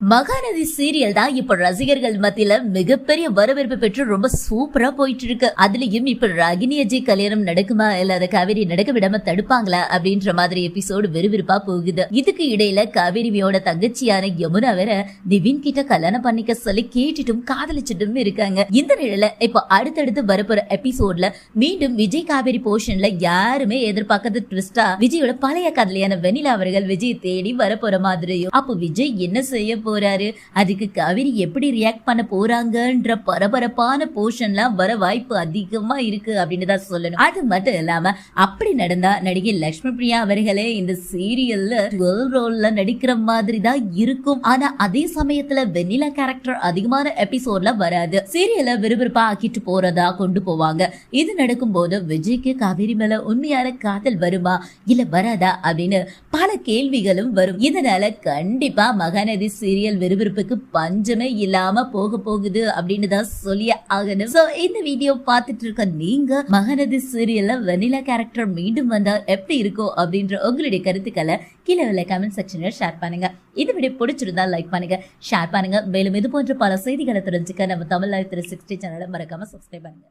Mahanadi serial தான் இப்ப ரசிகர்கள் மத்தியில மிகப்பெரிய வரவேற்பு பெற்று ரொம்ப சூப்பரா போயிட்டு இருக்கு அதுலயும் இப்ப ரகினி அஜய் கல்யாணம் நடக்குமா? இல்ல அதை காவேரி நடக்க விடாம தடுப்பாங்களா? அப்படின்ற மாதிரி எபிசோடு விறுவிறுப்பா போகுது. இதுக்கு இடையில காவேரியோட தங்கச்சியான யமுனா வேற நிவின் கிட்ட கல்யாணம் பண்ணிக்க சொல்லி கேட்டுட்டும் காதலிச்சிட்டும் இருக்காங்க. இந்த நிலையில இப்ப அடுத்தடுத்து வரப்போற எபிசோட்ல மீண்டும் விஜய் காவேரி போர்ஷன்ல யாருமே எதிர்பார்க்காத ட்விஸ்டா விஜயோட பழைய காதலியான வெனிலா அவர்கள் விஜய் தேடி வரப்போற மாதிரியும். அப்போ விஜய் என்ன செய்ய போறாரு. அதுக்கு கவிரி எப்படி ரியாக்ட் பண்ண போறாங்கன்ற பரபரப்பான போர்ஷன்லாம் வர வாய்ப்பு அதிகமா இருக்கு அப்படின்னு தான் சொல்லணும். அது மட்டும் இல்லாம அப்படி நடந்தா நடிகை லக்ஷ்மி பிரியா அவர்களே இந்த சீரியல்ல டுவெல் ரோல்ல நடிக்கிற மாதிரி தான் இருக்கும். ஆனா அதே சமயத்துல வெண்ணிலா கேரக்டர் அதிகமான எபிசோட்ல வராது. சீரியலை விறுவிறுப்பா ஆக்கிட்டு போறதா கொண்டு போவாங்க. இது நடக்கும்போது விஜய்க்கு காவேரி மேல உண்மையான காதல் வருமா? இல்ல வராதா? அப்படின்னு பல கேள்விகளும் வரும். இதனால கண்டிப்பா மகாநதி சீரியல் விறுவிறுப்புக்கு பஞ்சமே இல்லாம போக போகுது அப்படின்னு தான் சொல்லி ஆகணும். சோ இந்த வீடியோ பார்த்துட்டு இருக்க நீங்க மகனது சீரியல்ல வெனிலா கேரக்டர் மீண்டும் வந்தா எப்படி இருக்கும் அப்படின்ற உங்களுடைய கருத்துக்களை கீழே உள்ள கமெண்ட் செக்ஷன்ல ஷேர் பண்ணுங்க. இந்த வீடியோ பிடிச்சிருந்தா லைக் பண்ணுங்க ஷேர் பண்ணுங்க. மேலும் இது போன்ற பல செய்திகளை தெரிஞ்சுக்க நம்ம தமிழ் லைஃப் த்ரீ சிக்ஸ்டி சேனலை மறக்காம சப்ஸ்கிரைப் பண்ணுங்க.